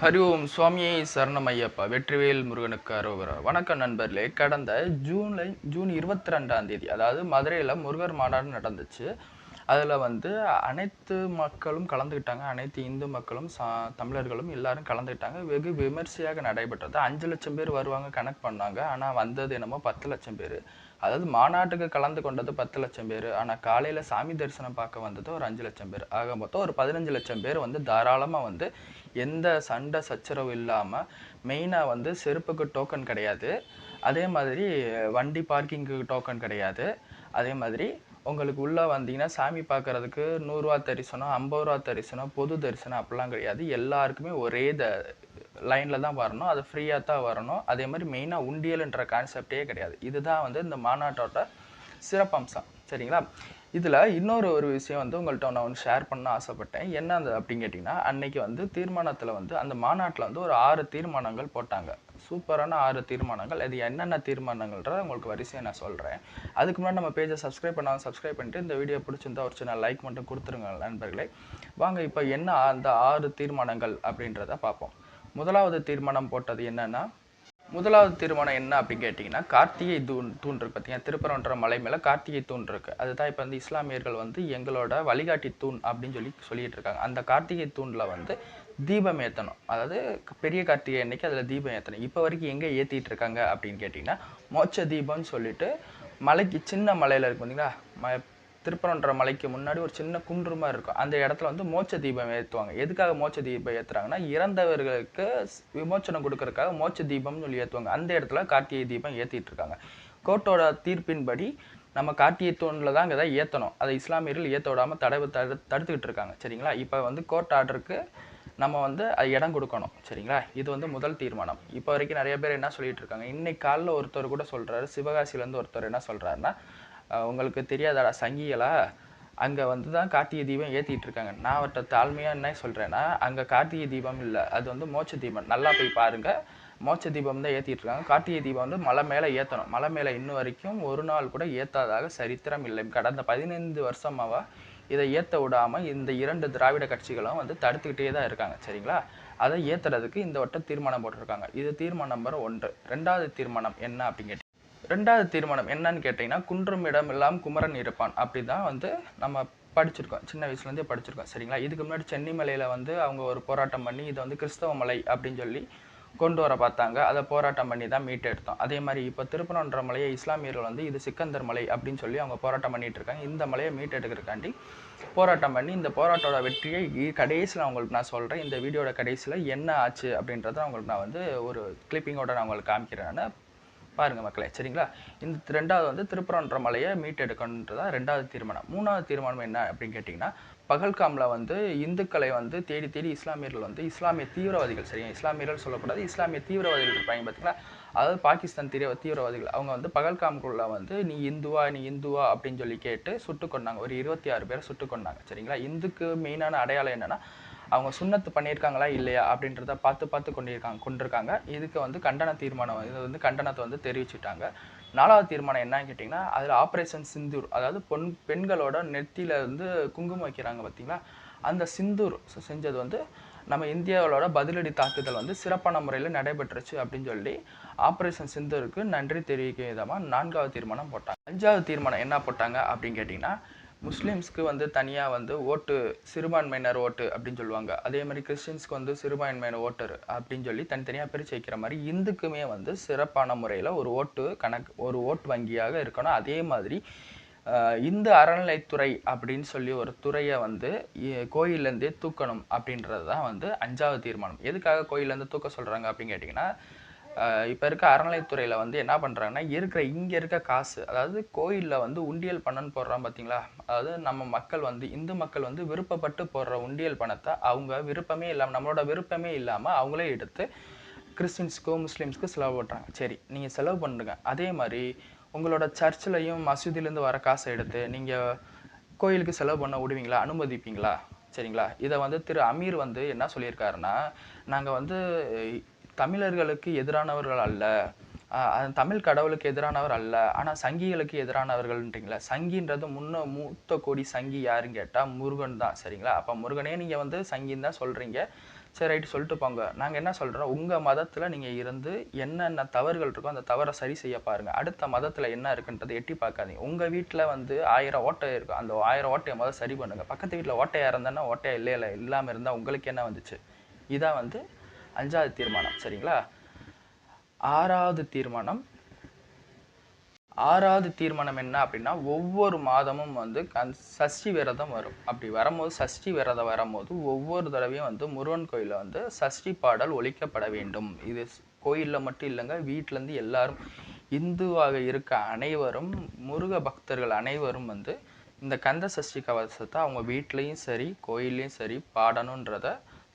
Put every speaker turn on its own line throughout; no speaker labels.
ஹரி ஓம் சுவாமியை சரணம் ஐயப்பா வெற்றிவேல் முருகனுக்கு அரோகரா. வணக்கம் நண்பர்களே. கடந்த ஜூலை ஜூன் இருபத்தி ரெண்டாம் தேதி அதாவது மதுரையில் முருகர் மாநாடு நடந்துச்சு. அதில் வந்து அனைத்து மக்களும் கலந்துக்கிட்டாங்க அனைத்து இந்து மக்களும் சா தமிழர்களும் எல்லாரும் கலந்துக்கிட்டாங்க வெகு விமர்சையாக நடைபெற்றது. அஞ்சு லட்சம் பேர் வருவாங்க கணக்கு பண்ணாங்க. ஆனால் வந்தது என்னமோ பத்து லட்சம் பேர். அதாவது மாநாட்டுக்கு கலந்து கொண்டது பத்து லட்சம் பேர். ஆனால் காலையில் சாமி தரிசனம் பார்க்க வந்தது ஒரு அஞ்சு லட்சம் பேர். ஆக மொத்தம் ஒரு பதினஞ்சு லட்சம் பேர் வந்து தாராளமாக வந்து எந்த சண்டை சச்சரவு இல்லாமல் மெயினாக வந்து செருப்புக்கு டோக்கன் கிடையாது. அதே மாதிரி வண்டி பார்க்கிங்க்கு டோக்கன் கிடையாது. அதே மாதிரி உங்களுக்கு உள்ளே வந்தீங்கன்னா சாமி பார்க்கறதுக்கு நூறுரூவா தரிசனம் ஐம்பது ரூபா தரிசனம் பொது தரிசனம் அப்படிலாம் கிடையாது. எல்லாருக்குமே ஒரே த லைனில் தான் வரணும். அது ஃப்ரீயாக தான் வரணும். அதே மாதிரி மெயினாக உண்டியல்ன்ற கான்செப்டே கிடையாது. இதுதான் வந்து இந்த மாநாட்டோட சிறப்பம்சம். சரிங்களா? இதில் இன்னொரு ஒரு விஷயம் வந்து உங்கள்கிட்ட நான் ஒன்று ஷேர் பண்ண ஆசைப்பட்டேன். என்ன அந்த அப்படின்னு கேட்டிங்கன்னா அன்னைக்கு வந்து தீர்மானத்தில் வந்து அந்த மாநாட்டில் வந்து ஒரு ஆறு தீர்மானங்கள் போட்டாங்க. சூப்பரான ஆறு தீர்மானங்கள். அது என்னென்ன தீர்மானங்கள்ன்றத உங்களுக்கு வரிசையாக நான் சொல்கிறேன் அதுக்கு முன்னாடி நம்ம பேஜை சப்ஸ்கிரைப் பண்ணாமல் சப்ஸ்கிரைப் பண்ணிட்டு இந்த வீடியோ பிடிச்சிருந்தா ஒரு சின்ன லைக் மட்டும் கொடுத்துருங்க நண்பர்களே. வாங்க இப்போ என்ன அந்த ஆறு தீர்மானங்கள் அப்படின்றத பார்ப்போம். முதலாவது தீர்மானம் போட்டது என்னன்னா முதலாவது திருமணம் என்ன அப்படின்னு கேட்டிங்கன்னா கார்த்திகை தூண் தூண் இருக்கு பார்த்தீங்கன்னா திருப்பரன்ற மலை மேலே கார்த்திகை தூண் இருக்கு. அதுதான் இப்போ வந்து இஸ்லாமியர்கள் வந்து எங்களோட வழிகாட்டி தூண் அப்படின்னு சொல்லி சொல்லிட்டு இருக்காங்க. அந்த கார்த்திகை தூணில் வந்து தீபம் ஏற்றணும் அதாவது பெரிய கார்த்திகை அன்னைக்கு அதில் தீபம் ஏற்றணும் இப்போ வரைக்கும் எங்கே ஏற்றிட்டு இருக்காங்க அப்படின்னு கேட்டிங்கன்னா மோட்ச தீபம்னு சொல்லிட்டு மலைக்கு சின்ன மலையில் இருக்கு பார்த்தீங்களா ம திருப்பரன்ற மலைக்கு முன்னாடி ஒரு சின்ன குன்று மாதிரி இருக்கும். அந்த இடத்துல வந்து மோட்ச தீபம் ஏற்றுவாங்க எதுக்காக மோட்ச தீபம் ஏற்றுறாங்கன்னா இறந்தவர்களுக்கு விமோச்சனம் கொடுக்கறதுக்காக மோட்ச தீபம்னு சொல்லி ஏற்றுவாங்க அந்த இடத்துல கார்த்திகை தீபம் ஏற்றிட்டு இருக்காங்க. கோர்ட்டோட தீர்ப்பின்படி நம்ம கார்த்திகை தூணில் தான் இதை ஏற்றணும் அதை இஸ்லாமியர்கள் ஏற்ற விடாமல் தடவு தடு தடுத்துக்கிட்டு இருக்காங்க. சரிங்களா? இப்போ வந்து கோர்ட் ஆர்டருக்கு நம்ம வந்து அது இடம் கொடுக்கணும். சரிங்களா? இது வந்து முதல் தீர்மானம். இப்போ வரைக்கும் நிறைய பேர் என்ன சொல்லிட்டு இருக்காங்க? இன்னைக்கு காலைல ஒருத்தர் கூட சொல்கிறாரு சிவகாசியிலேருந்து ஒருத்தர் என்ன சொல்கிறாருன்னா உங்களுக்கு தெரியாதாடா சங்கிகளா அங்கே வந்து தான் கார்த்திகை தீபம் ஏற்றிட்டு இருக்காங்க நான் அவர்கிட்ட தாழ்மையாக என்ன சொல்கிறேன்னா அங்கே கார்த்திகை தீபம் இல்லை. அது வந்து மோட்ச தீபம். நல்லா போய் பாருங்கள் மோட்ச தீபம் தான் ஏற்றிட்டு இருக்காங்க கார்த்திகை தீபம் வந்து மலை மேலே ஏற்றணும் மலை மேலே இன்னும் வரைக்கும் ஒரு நாள் கூட ஏற்றாதாக சரித்திரம் இல்லை. கடந்த பதினைந்து வருஷமாக இதை ஏற்ற விடாமல் இந்த இரண்டு திராவிட கட்சிகளும் வந்து தடுத்துக்கிட்டே தான் இருக்காங்க. சரிங்களா? அதை ஏற்றுறதுக்கு இந்த வட்டம் தீர்மானம் போட்டிருக்காங்க. இது தீர்மானம் நம்பர் ஒன்று. ரெண்டாவது தீர்மானம் என்ன அப்படின்னு ரெண்டாவது தீர்மானம் என்னன்னு கேட்டிங்கன்னா குன்றும் இடம் எல்லாம் குமரன் இருப்பான். அப்படி தான் வந்து நம்ம படிச்சிருக்கோம். சின்ன வயசுலேருந்தே படிச்சிருக்கோம் சரிங்களா? இதுக்கு முன்னாடி சென்னி மலையில் வந்து அவங்க ஒரு போராட்டம் பண்ணி இதை வந்து கிறிஸ்தவ மலை அப்படின்னு சொல்லி கொண்டு வர பார்த்தாங்க. அதை போராட்டம் பண்ணி தான் மீட்டெடுத்தோம் அதே மாதிரி இப்போ திருப்பனன்ற மலையை இஸ்லாமியர்கள் வந்து இது சிக்கந்தர் மலை அப்படின்னு சொல்லி அவங்க போராட்டம் பண்ணிட்டு இருக்காங்க. இந்த மலையை மீட்டெடுக்கிறதுக்காண்டி போராட்டம் பண்ணி இந்த போராட்டோட வெற்றியை கடைசியில் அவங்களுக்கு நான் சொல்கிறேன் இந்த வீடியோட கடைசியில் என்ன ஆச்சு அப்படின்றத அவங்களுக்கு நான் வந்து ஒரு கிளிப்பிங்கோட நான் உங்களுக்கு காமிக்கிறேன். பாருங்கள் மக்களே சரிங்களா? இந்த ரெண்டாவது வந்து திருப்பரன்ற மலையை மீட்டெடுக்கணுன்றதான் ரெண்டாவது தீர்மானம். மூணாவது தீர்மானம் என்ன அப்படின்னு கேட்டிங்கன்னா பகல்காமில் வந்து இந்துக்களை வந்து தேடி தேடி இஸ்லாமியர்கள் வந்து இஸ்லாமிய தீவிரவாதிகள் சரியா இஸ்லாமியர்கள் சொல்லக்கூடாது இஸ்லாமிய தீவிரவாதிகள் இருப்பாங்க பார்த்தீங்களா அதாவது பாகிஸ்தான் தீவிர தீவிரவாதிகள் அவங்க வந்து பகல்காம்குள்ள வந்து நீ இந்துவா நீ இந்துவா அப்படின்னு சொல்லி கேட்டு சுட்டு கொண்டாங்க. ஒரு இருபத்தி ஆறு பேரை சுட்டு கொண்டாங்க சரிங்களா? இந்துக்கு மெயினான அடையாளம் என்னென்னா அவங்க சுண்ணத்து பண்ணியிருக்காங்களா இல்லையா அப்படின்றத பார்த்து பார்த்து கொண்டிருக்காங்க கொண்டிருக்காங்க. இதுக்கு வந்து கண்டன தீர்மானம் இது வந்து கண்டனத்தை வந்து தெரிவிச்சுட்டாங்க. நாலாவது தீர்மானம் என்னன்னு கேட்டிங்கன்னா அதில் ஆப்ரேஷன் சிந்தூர் அதாவது பொன் பெண்களோட நெத்தியில வந்து குங்குமம் வைக்கிறாங்க பார்த்தீங்களா? அந்த சிந்தூர் செஞ்சது வந்து நம்ம இந்தியாவோட பதிலடி தாக்குதல் வந்து சிறப்பான முறையில் நடைபெற்றுச்சு அப்படின்னு சொல்லி ஆப்ரேஷன் சிந்தூருக்கு நன்றி தெரிவிக்கும் விதமாக நான்காவது தீர்மானம் போட்டாங்க. அஞ்சாவது தீர்மானம் என்ன போட்டாங்க அப்படின்னு கேட்டிங்கன்னா முஸ்லீம்ஸ்க்கு வந்து தனியாக வந்து ஓட்டு சிறுபான்மையினர் ஓட்டு அப்படின்னு சொல்லுவாங்க. அதே மாதிரி கிறிஸ்டின்ஸ்க்கு வந்து சிறுபான்மையினர் ஓட்டர் அப்படின்னு சொல்லி தனித்தனியாக பிரித்து வைக்கிற மாதிரி இந்துக்குமே வந்து சிறப்பான முறையில் ஒரு ஓட்டு கணக்கு ஒரு ஓட்டு வங்கியாக இருக்கணும். அதே மாதிரி இந்து அறநிலைத்துறை அப்படின்னு சொல்லி ஒரு துறையை வந்து கோயிலேருந்தே கோயில்லேருந்தே தூக்கணும் அப்படின்றது தான் வந்து அஞ்சாவது தீர்மானம். எதுக்காக கோயிலேருந்து தூக்க சொல்கிறாங்க அப்படின்னு கேட்டிங்கன்னா இப்போ இருக்க அறநிலைத்துறையில் வந்து என்ன பண்ணுறாங்கன்னா இருக்கிற இங்கே இருக்க காசு அதாவது கோயிலில் வந்து உண்டியல் பணம்னு போடுறான் பார்த்தீங்களா அதாவது நம்ம மக்கள் வந்து இந்து மக்கள் வந்து விருப்பப்பட்டு போடுற உண்டியல் பணத்தை அவங்க விருப்பமே இல்லாமல் நம்மளோட விருப்பமே இல்லாமல் அவங்களே எடுத்து கிறிஸ்டின்ஸ்க்கோ முஸ்லீம்ஸ்க்கோ செலவு பண்ணுறாங்க சரி நீங்கள் செலவு பண்ணுங்க. அதே மாதிரி உங்களோட சர்ச்சிலையும் மசூதியிலேருந்து வர காசை எடுத்து நீங்கள் கோயிலுக்கு செலவு பண்ண விடுவீங்களா? அனுமதிப்பீங்களா? சரிங்களா? இதை வந்து திரு அமீர் வந்து என்ன சொல்லியிருக்காருன்னா நாங்கள் வந்து தமிழர்களுக்கு எதிரானவர்கள் அல்ல. அது தமிழ் கடவுளுக்கு எதிரானவர் அல்ல. ஆனால் சங்கிகளுக்கு எதிரானவர்கள்ன்றீங்களா? சங்கின்றது முன்ன மூத்த கோடி சங்கி யாருன்னு கேட்டால் முருகன் தான். சரிங்களா? அப்போ முருகனே நீங்கள் வந்து சங்கின்னு தான் சொல்கிறீங்க சரி ரைட்டு சொல்லிட்டு போங்க. நாங்கள் என்ன சொல்கிறோம் உங்கள் மதத்தில் நீங்கள் இருந்து என்னென்ன தவறுகள் இருக்கோ அந்த தவறை சரி செய்ய பாருங்கள் அடுத்த மதத்தில் என்ன இருக்குன்றதை எட்டி பார்க்காதீங்க. உங்கள் வீட்டில் வந்து ஆயிரம் ஓட்டை இருக்கும் அந்த ஆயிரம் ஓட்டையை முதல்ல சரி பண்ணுங்கள் பக்கத்து வீட்டில் ஓட்டையாக இருந்தேன்னா ஓட்டையாக இல்லை இல்லை இல்லாமல் இருந்தால் உங்களுக்கு என்ன வந்துச்சு? இதான் வந்து அஞ்சாவது தீர்மானம் சரிங்களா? ஆறாவது தீர்மானம். ஆறாவது தீர்மானம் என்ன அப்படின்னா ஒவ்வொரு மாதமும் வந்து கண் சஷ்டி விரதம் வரும். அப்படி வரும்போது சஷ்டி விரதம் வரும்போது ஒவ்வொரு தடவையும் வந்து முருகன் கோயிலில் வந்து சஷ்டி பாடல் ஒழிக்கப்பட வேண்டும். இது கோயிலில் மட்டும் இல்லைங்க வீட்டிலேருந்து எல்லாரும் இந்துவாக இருக்க அனைவரும் முருக பக்தர்கள் அனைவரும் வந்து இந்த கந்த சஷ்டி கவசத்தை அவங்க வீட்லேயும் சரி கோயில்லையும் சரி பாடணுன்றத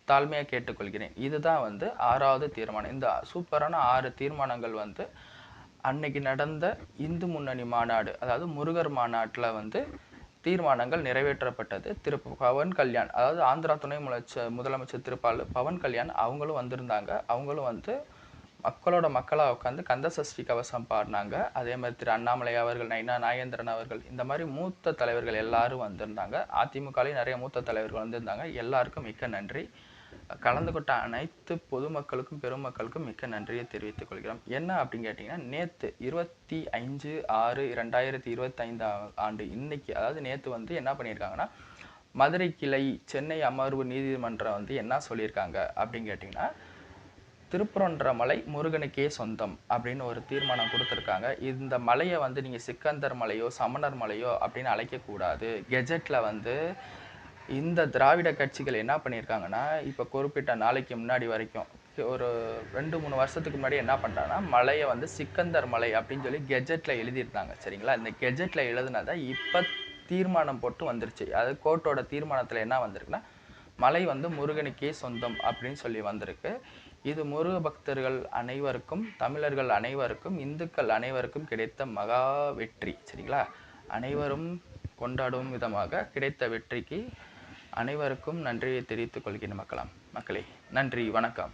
தாழ்மையாக கேட்டுக்கொள்கிறேன். இதுதான் வந்து ஆறாவது தீர்மானம். இந்த சூப்பரான ஆறு தீர்மானங்கள் வந்து அன்னைக்கு நடந்த இந்து முன்னணி மாநாடு அதாவது முருகர் மாநாட்டில் வந்து தீர்மானங்கள் நிறைவேற்றப்பட்டது. திரு பவன் கல்யாண் அதாவது ஆந்திரா துணை முதலமைச்சர் முதலமைச்சர் திருப்பால் பவன் கல்யாண் அவங்களும் வந்திருந்தாங்க. அவங்களும் வந்து மக்களோட மக்களாக உட்காந்து கந்த சஷ்டி கவசம் பாடினாங்க. அதே மாதிரி திரு அண்ணாமலை அவர்கள் நைனா நாகேந்திரன் அவர்கள் இந்த மாதிரி மூத்த தலைவர்கள் எல்லாரும் வந்திருந்தாங்க. அதிமுகலேயும் நிறைய மூத்த தலைவர்கள் வந்திருந்தாங்க. எல்லாருக்கும் மிக்க நன்றி. கலந்து கொண்ட அனைத்து பொதுமக்களுக்கும் பெருமக்களுக்கும் மிக்க நன்றியை தெரிவித்துக் கொள்கிறோம். என்ன அப்படின்னு கேட்டிங்கன்னா நேற்று இருபத்தி ஐந்து ஆறு ரெண்டாயிரத்தி இருபத்தைந்தாம் ஆண்டு இன்னைக்கு அதாவது நேற்று வந்து என்ன பண்ணியிருக்காங்கன்னா மதுரை கிளை சென்னை அமர்வு நீதிமன்றம் வந்து என்ன சொல்லியிருக்காங்க அப்படின்னு கேட்டிங்கன்னா திருப்புறன்ற மலை முருகனுக்கே சொந்தம் அப்படின்னு ஒரு தீர்மானம் கொடுத்துருக்காங்க. இந்த மலையை வந்து நீங்கள் சிக்கந்தர் மலையோ சமணர் மலையோ அப்படின்னு அழைக்கக்கூடாது. கெஜெட்டில் வந்து இந்த திராவிட கட்சிகள் என்ன பண்ணியிருக்காங்கன்னா இப்போ குறிப்பிட்ட நாளைக்கு முன்னாடி வரைக்கும் ஒரு ரெண்டு மூணு வருஷத்துக்கு முன்னாடி என்ன பண்ணுறாங்கன்னா மலையை வந்து சிக்கந்தர் மலை அப்படின்னு சொல்லி கெஜெட்டில் எழுதியிருந்தாங்க சரிங்களா? இந்த கெஜெட்டில் எழுதுனதை இப்போ தீர்மானம் போட்டு வந்துருச்சு. அது கோர்ட்டோட தீர்மானத்தில் என்ன வந்திருக்குன்னா மலை வந்து முருகனுக்கே சொந்தம் அப்படின்னு சொல்லி வந்திருக்கு. இது முருக பக்தர்கள் அனைவருக்கும் தமிழர்கள் அனைவருக்கும் இந்துக்கள் அனைவருக்கும் கிடைத்த மகா வெற்றி சரிங்களா? அனைவரும் கொண்டாடும் விதமாக கிடைத்த வெற்றிக்கு அனைவருக்கும் நன்றியை தெரிவித்துக் கொள்கிறேன் மக்களாம் மக்களே நன்றி வணக்கம்.